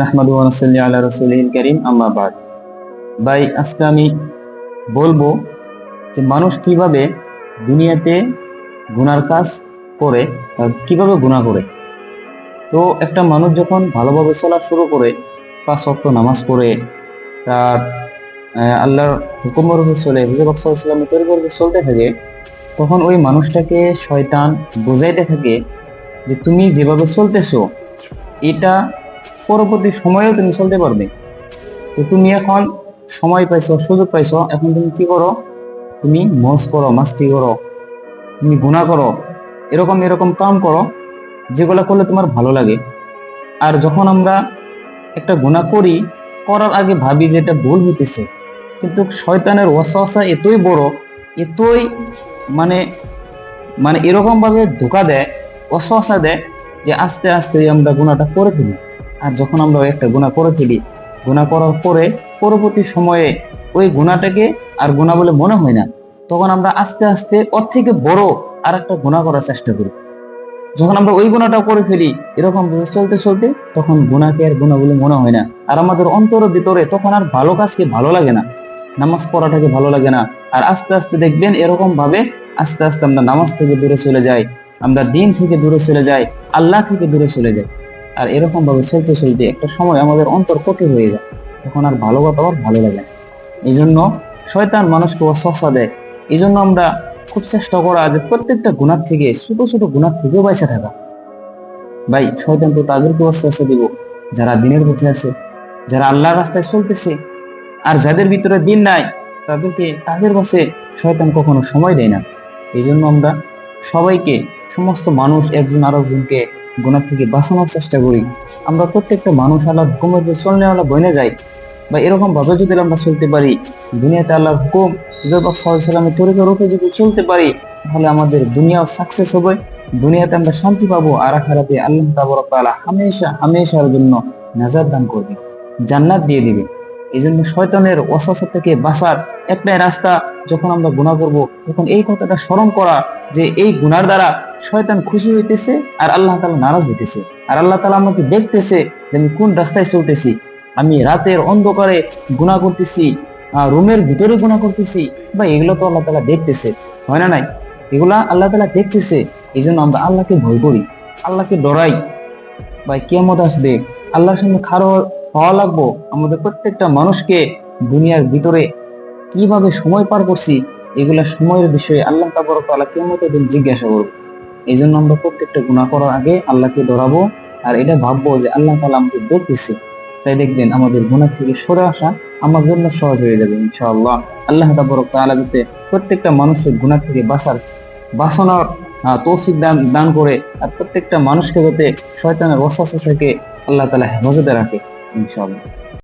নাহমাদু ওয়া নাসাল্লি আলা রাসূলিল কারীম, আম্মা বাদ। ভাই, আজকে আমি বলব যে মানুষ কীভাবে দুনিয়াতে গুনার কাজ করে বা কীভাবে গুনাহ করে। তো একটা মানুষ যখন ভালোভাবে চলা শুরু করে, পাঁচ শক্ত নামাজ পড়ে, তার আল্লাহর হুকুমের চলে, হুজুর ইসলামের তৈরি চলতে থাকে, তখন ওই মানুষটাকে শয়তান বোঝাইতে থাকে যে তুমি যেভাবে চলতেছো, এটা পরবর্তী সময়েও তুমি চলতে পারবে। তো তুমি এখন সময় পাইছো, সুযোগ পাইছো, এখন তুমি কি করো? তুমি মজ করো, মাস্তি করো, তুমি গুণা করো, এরকম এরকম কাম করো, যেগুলো করলে তোমার ভালো লাগে। আর যখন আমরা একটা গুণা করি, করার আগে ভাবি যে এটা ভুল হইতেছে। কিন্তু শয়তানের ওয়াসওয়াসা এতই বড়, এতই মানে মানে এরকম ভাবে ধোকা দেয়, ওয়াসওয়াসা দেয় যে আস্তে আস্তে আমরা গুণাটা করে ফেলি। আর যখন আমরা একটা গুণা করে ফেলি গুণা করার পরে পরবর্তী সময়ে ওই গুণাটাকে আর গুণা বলে মনে হয় না, তখন আমরা আস্তে আস্তে ওর থেকে বড় আর একটা গুণা করার চেষ্টা করি। যখন আমরা ওই গুণাটাও করে ফেলি, এরকম চলতে চলতে তখন গুণাকে আর গুণা বলে মনে হয় না। আর আমাদের অন্তরের ভিতরে তখন আর ভালো কাজকে ভালো লাগে না, নামাজ পড়াটাকে ভালো লাগে না। আর আস্তে আস্তে দেখবেন এরকম ভাবে আস্তে আস্তে আমরা নামাজ থেকে দূরে চলে যাই, আমরা দিন থেকে দূরে চলে যাই, আল্লাহ থেকে দূরে চলে যাই। আর এরকম ভাবে চলতে চলতে একটা সময় আমাদের অন্তর কঠিন হয়ে যায়। তখন আর ভালো কথা আর ভালো লাগে না। এই জন্য শয়তান মানুষকে অসহসা দেয়। এই জন্য আমরা খুব চেষ্টা করা যে প্রত্যেকটা গুণার থেকে, ছোট ছোট গুণার থেকেও বেঁচে থাকা। ভাই, শয়তান তো তাদেরকে অসহসা দিব, যারা দিনের পথে আছে, যারা আল্লাহর রাস্তায় চলতেছে, আর যাদের ভিতরে দিন নাই, তাদেরকে তাদের কাছে শয়তান কখনো সময় দেয় না। এই জন্য আমরা সবাইকে, সমস্ত মানুষ, একজন আরেকজনকে গুণা থেকে বাঁচানোর চেষ্টা করি। আমরা প্রত্যেকটা মানুষ আল্লাহর হুকুমের উপর চলনে আল্লাহ বনে যাই বা এরকম ভাবে যদি আমরা চলতে পারি, দুনিয়াতে আল্লাহর হুকুম সাল্লামের তরিকার রূপে যদি চলতে পারি, তাহলে আমাদের দুনিয়াও সাকসেস হবে, দুনিয়াতে আমরা শান্তি পাবো, আর আখারাতে আল্লাহ তাবরক তাআলা হামেশা, হামেশার জন্য নাজার দান করবে, জান্নাত দিয়ে দিবে। এই জন্য শয়তানের অসহসা থেকে বাঁচার একটাই রাস্তা যখন আমরা গুণা করব, তখন এই কথাটা স্মরণ করা যে এই গুনার দ্বারা শয়তান খুশি হইতেছে আর আল্লাহ তালা নারাজ হইতেছে। আর আল্লাহ তালা আমাকে দেখতেছে যে আমি কোন রাস্তায় চলতেছি। আমি রাতের অন্ধকারে গুণা করতেছি রুমের ভিতরে গুণা করতেছি, বা এগুলো তো আল্লাহ তালা দেখতেছে, হয় না নাই? এগুলা আল্লাহ তালা দেখতেছে এই জন্য আমরা আল্লাহকে ভয় করি, আল্লাহকে ডরাই, বা কেমত আসবে, আল্লাহর সামনে খারো হওয়া লাগবো। আমাদের প্রত্যেকটা মানুষকে দুনিয়ার ভিতরে কীভাবে সময় পার করছি এগুলা সময়ের বিষয়ে আল্লাহ তাবরক তাআলা কেমতের দিন জিজ্ঞাসা করব। এই জন্য আমরা প্রত্যেকটা গুণা করার আগে আল্লাহকে ডরাবো আর এটা ভাববো যে আল্লাহ তাআলা আমাকে দেখতেছে। তাই দেখবেন আমাদের গুণার থেকে সরে আসা আমার জন্য সহজ হয়ে যাবে ইনশাআল্লাহ। আল্লাহ তাবরক তাআলা যাতে প্রত্যেকটা মানুষের গুণা থেকে বাঁচার বাঁচানোর আহ, তৌফিক দান দান করে আর প্রত্যেকটা মানুষকে যাতে শয়তানের ওয়াসওয়াসা থেকে আল্লাহ তাআলা হেফাজতে রাখে। ইনশাআল্লাহ